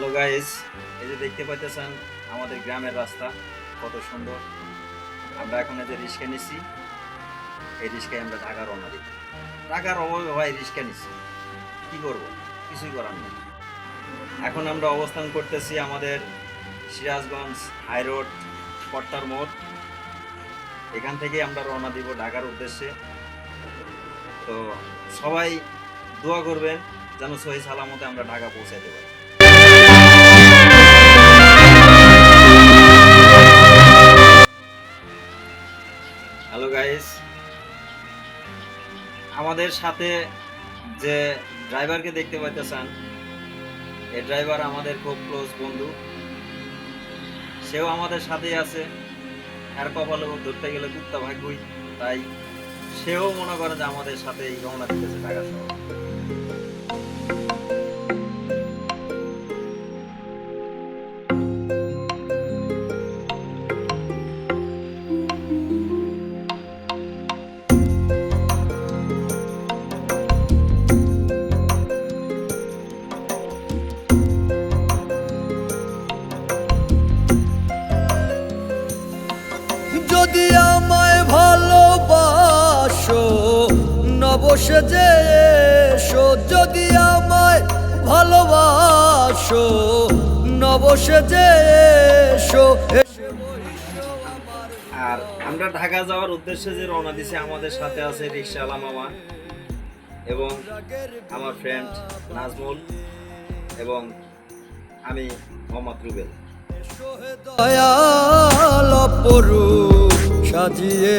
Hello guys এই যে দেখতে পাইতেছেন, আমাদের গ্রামের রাস্তা, কত সুন্দর। আমরা এখন এই যে রিক্সা নিছি। এই রিক্সায় আমরা ঢাকা রওনা দিই। টাকার অভাবে ভাই রিক্সা নিছি। কি করব? কিছুই করার নেই। এখন আমরা অবস্থান করতেছি আমাদের সিরাজগঞ্জ হাই রোড, কট্টার মোড়। এখান থেকে আমরা রওনা দিব ঢাকার উদ্দেশ্যে। তো সবাই দোয়া করবেন যেন সহি সালামতে আমরা ঢাকা পৌঁছাইতে পারি। আমাদের সাথে যে ড্রাইভারকে দেখতে পাইতেছেন, এ ড্রাইভার আমাদের খুব ক্লোজ বন্ধু। সেও আমাদের সাথেই আছে। আর কপালে ধরতে গেলে কুত্তা ভাগ্যই, তাই সেও মনে করে যে আমাদের সাথেই রওনা দিতেছে ঢাকা শহর। নবসেজে এসো যদি আমায় ভালোবাসো নবসেজে এসো এসে আর আমরা ঢাকা যাওয়ার উদ্দেশ্যে যে রওনা দিছি আমাদের সাথে আছে রিক্সাওয়ালা মামা এবং আমার ফ্রেন্ড নাজমুল এবং আমি মোহাম্মদ রুবেল। দয়াল সাজিয়ে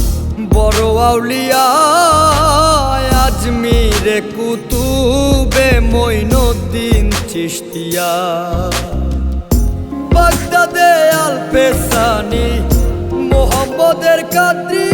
বড় আউলিয়া আজমিরে কুতুবে মইনুদ্দিন চিস্তিয়া বাগদাদে আলফেসানি মোহাম্মদের কাদ্রিয়া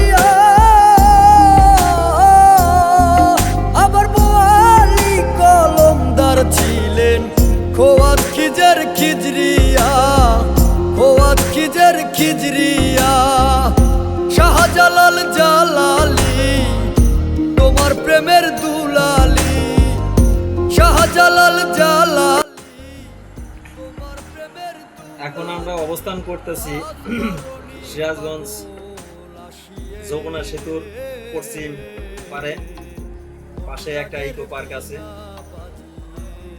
এখন আমরা অবস্থান করতেছি সিরাজগঞ্জ যমুনা সেতুর পশ্চিম পারে। পাশে একটা ইকো পার্ক আছে।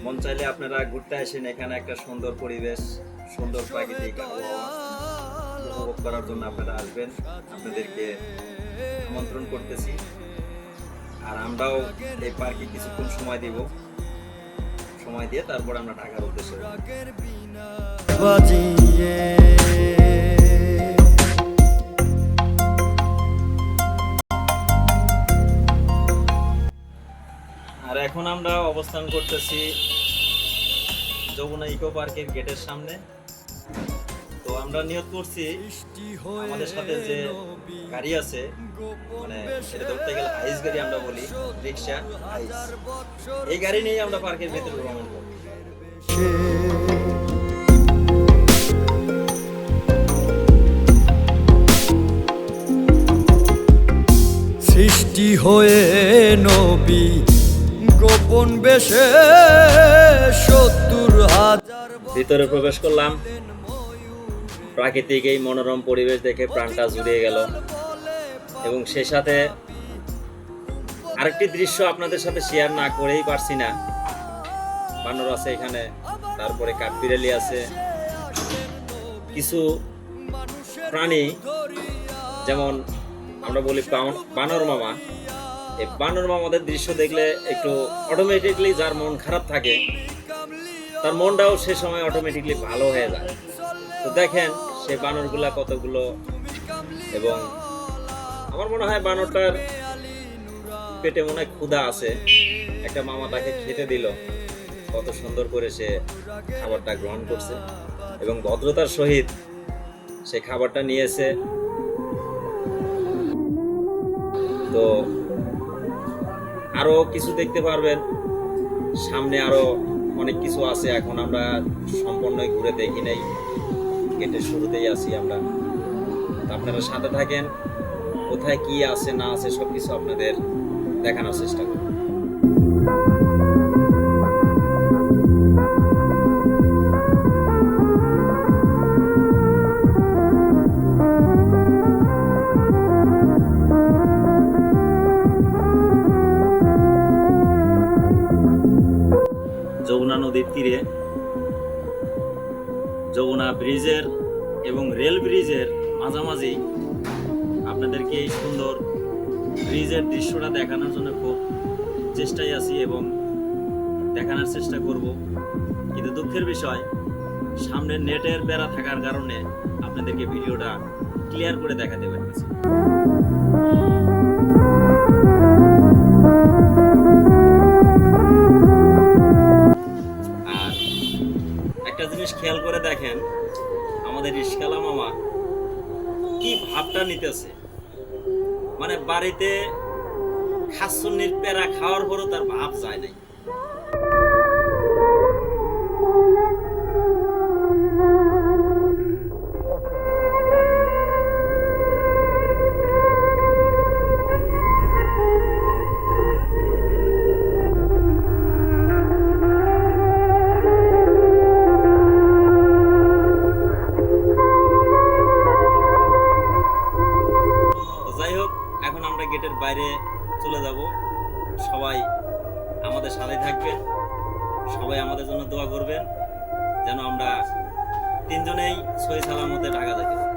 মন চাইলে আপনারা ঘুরতে আসেন, এখানে একটা সুন্দর পরিবেশ, সুন্দর প্রাকৃতিক উপভোগ করার জন্য আপনারা আসবেন। আপনাদেরকে আমন্ত্রণ করতেছি। আর আমরাও এই পার্কে কিছুক্ষণ সময় দিব। সময় দিয়ে তারপর আমরা ঢাকার উদ্দেশ্যে। বাজিয়ে আর এখন আমরা অবস্থান করতেছি যমুনা ইকো পার্কের গেটের সামনে। তো আমরা নিয়োগ করছি আমাদের সাথে যে গাড়ি আছে মানে সেটা ধরতে গেলে আইস গাড়ি আমরা বলি, রিক্সা এই গাড়ি নিয়ে আমরা পার্কের ভেতরে ভ্রমণ করব। হয়ে নবী, গোপন বেশে সত্তর হাজার ভিতরে প্রবেশ করলাম। প্রাকৃতিক এই মনোরম পরিবেশ দেখে প্রাণটা জুড়িয়ে গেল। এবং সে সাথে আরেকটি দৃশ্য আপনাদের সাথে শেয়ার না করেই পারছি না। বানর আছে এখানে, তারপরে কাঠবিড়ালি আছে। কিছু প্রাণী, যেমন আমরা বলি বান- বানর মামা। এই বানর মামাদের দৃশ্য দেখলে একটু অটোমেটিকলি যার মন খারাপ থাকে, তার মনটাও সে সময় অটোমেটিকলি ভালো হয়ে যায়। তো দেখেন সেই বানরগুলা কতগুলো এবং আমার মনে হয় বানরটার পেটে মনে হয় ক্ষুধা আছে। একটা মামা তাকে খেতে দিল। কত সুন্দর করে সে খাবারটা গ্রহণ করছে এবং ভদ্রতার সহিত সে খাবারটা নিয়েছে। তো আরও কিছু দেখতে পারবেন। সামনে আরও অনেক কিছু আছে, এখন আমরা সম্পূর্ণই ঘুরে দেখি নাই। গেটের শুরুতেই আছি আমরা। আপনারা সাথে থাকেন। কোথায় কি আছে, না আছে সব কিছু আপনাদের দেখানোর চেষ্টা করব। যমুনা নদীর তীরে, যমুনা ব্রিজের এবং রেল ব্রিজের মাঝামাঝি আপনাদেরকে এই সুন্দর ব্রিজের দৃশ্যটা দেখানোর জন্য খুব চেষ্টায় আছি এবং দেখানোর চেষ্টা করব। কিন্তু দুঃখের বিষয় সামনে নেটের বেড়া থাকার কারণে আপনাদেরকে ভিডিওটা ক্লিয়ার করে দেখাতে পারতেছি একটা জিনিস খেয়াল করে দেখেন, আমাদের ইস্কালা মামা কি ভাবটা নিতেছে। মানে বাড়িতে খাসুন্নির পেরা খাওয়ার পরও তার ভাব যায় নাই। এখন আমরা গেটের বাইরে চলে যাব। সবাই আমাদের সাথে থাকবেন। সবাই আমাদের জন্য দোয়া করবেন, যেন আমরা তিনজনেই সই সালামতে ঢাকা পারি